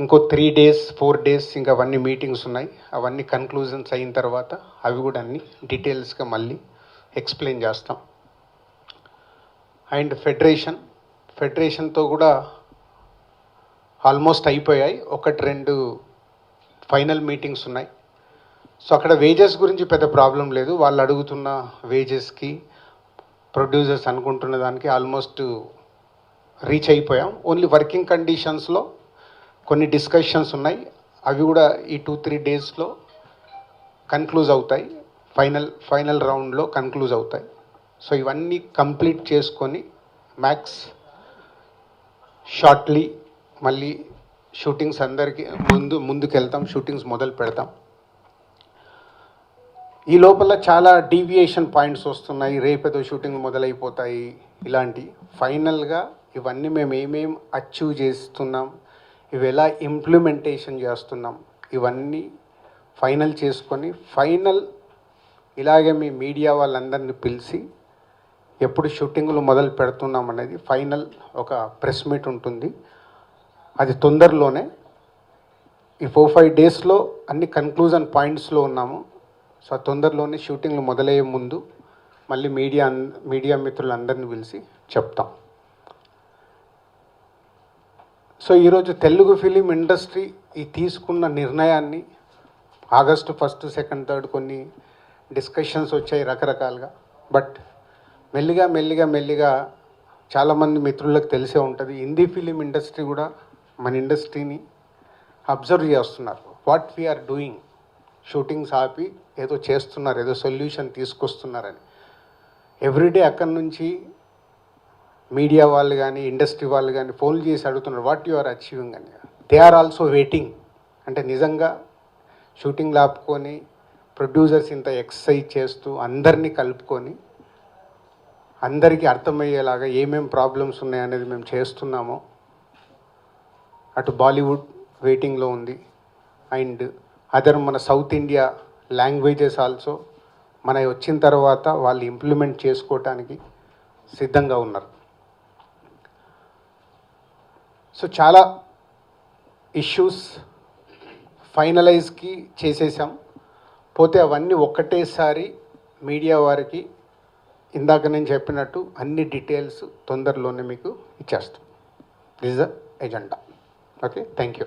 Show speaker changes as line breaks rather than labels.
ఇంకో three days four days ఇంకా అవన్నీ మీటింగ్స్ ఉన్నాయి. అవన్నీ కన్క్లూజన్స్ అయిన తర్వాత అవి కూడా అన్ని డీటెయిల్స్గా మళ్ళీ ఎక్స్ప్లెయిన్ చేస్తాం. అండ్ ఫెడరేషన్ ఫెడరేషన్తో కూడా ఆల్మోస్ట్ అయిపోయాయి. ఒకటి రెండు ఫైనల్ మీటింగ్స్ ఉన్నాయి. సో అక్కడ వేజెస్ గురించి పెద్ద ప్రాబ్లం లేదు. వాళ్ళు అడుగుతున్న వేజెస్కి ప్రొడ్యూసర్స్ అనుకుంటున్న దానికి ఆల్మోస్ట్ రీచ్ అయిపోయాం. ఓన్లీ వర్కింగ్ కండిషన్స్లో కొన్ని డిస్కషన్స్ ఉన్నాయి. అవి కూడా ఈ టూ త్రీ డేస్లో కన్క్లూజ్ అవుతాయి. ఫైనల్ ఫైనల్ రౌండ్లో కన్క్లూజ్ అవుతాయి. సో ఇవన్నీ కంప్లీట్ చేసుకొని మ్యాక్స్ షార్ట్లీ మళ్ళీ షూటింగ్స్ అందరికీ ముందు ముందుకెళ్తాం. షూటింగ్స్ మొదలు పెడతాం. ఈ లోపల చాలా డీవియేషన్ పాయింట్స్ వస్తున్నాయి. రేపేదో షూటింగ్ మొదలైపోతాయి. ఇలాంటి. ఫైనల్గా ఇవన్నీ మేము ఏమేం అచీవ్ చేస్తున్నాం? ఇవి ఎలా ఇంప్లిమెంటేషన్ చేస్తున్నాం. ఇవన్నీ ఫైనల్ చేసుకొని ఫైనల్ ఇలాగే మీ మీడియా వాళ్ళందరినీ పిలిచి ఎప్పుడు షూటింగ్లు మొదలు పెడుతున్నాం అనేది ఫైనల్ ఒక ప్రెస్ మీట్ ఉంటుంది. అది తొందరలోనే ఈ ఫోర్ ఫైవ్ డేస్లో అన్ని కన్క్లూజన్ పాయింట్స్లో ఉన్నాము. సో తొందరలోనే షూటింగ్లు మొదలయ్యే ముందు మళ్ళీ మీడియా మీడియా మిత్రులందరినీ పిలిచి చెప్తాం. సో ఈరోజు తెలుగు ఫిలిం ఇండస్ట్రీ ఈ తీసుకున్న నిర్ణయాన్ని ఆగస్టు ఫస్ట్ సెకండ్ థర్డ్ కొన్ని డిస్కషన్స్ వచ్చాయి రకరకాలుగా. బట్ మెల్లిగా మెల్లిగా మెల్లిగా చాలామంది మిత్రులకు తెలిసే ఉంటుంది. హిందీ ఫిలిం ఇండస్ట్రీ కూడా మన ఇండస్ట్రీని అబ్జర్వ్ చేస్తున్నారు. What we are doing? షూటింగ్స్ ఆపి ఏదో చేస్తున్నారు ఏదో సొల్యూషన్ తీసుకొస్తున్నారని. ఎవ్రీడే అక్కడి నుంచి మీడియా వాళ్ళు కానీ ఇండస్ట్రీ వాళ్ళు కానీ ఫోన్లు చేసి అడుగుతున్నారు వాట్ యు ఆర్ అచీవింగ్ అని. దే ఆర్ ఆల్సో వెయిటింగ్ అంటే నిజంగా షూటింగ్ ఆపుకొని ప్రొడ్యూసర్స్ ఇంత ఎక్సర్సైజ్ చేస్తూ అందరినీ కలుపుకొని అందరికీ అర్థమయ్యేలాగా ఏమేం ప్రాబ్లమ్స్ ఉన్నాయనేది మేము చేస్తున్నామో అటు బాలీవుడ్ వెయిటింగ్లో ఉంది. అండ్ అదర్ మన సౌత్ ఇండియా లాంగ్వేజెస్ ఆల్సో మన వచ్చిన తర్వాత వాళ్ళు ఇంప్లిమెంట్ చేసుకోవటానికి సిద్ధంగా ఉన్నారు. సో చాలా ఇష్యూస్ ఫైనలైజ్కి చేసేసాం. పోతే అవన్నీ ఒక్కటేసారి మీడియా వారికి ఇందాక నేను చెప్పినట్టు అన్ని డీటెయిల్స్ తొందరలోనే మీకు ఇచ్చేస్తాం. This the agenda okay thank you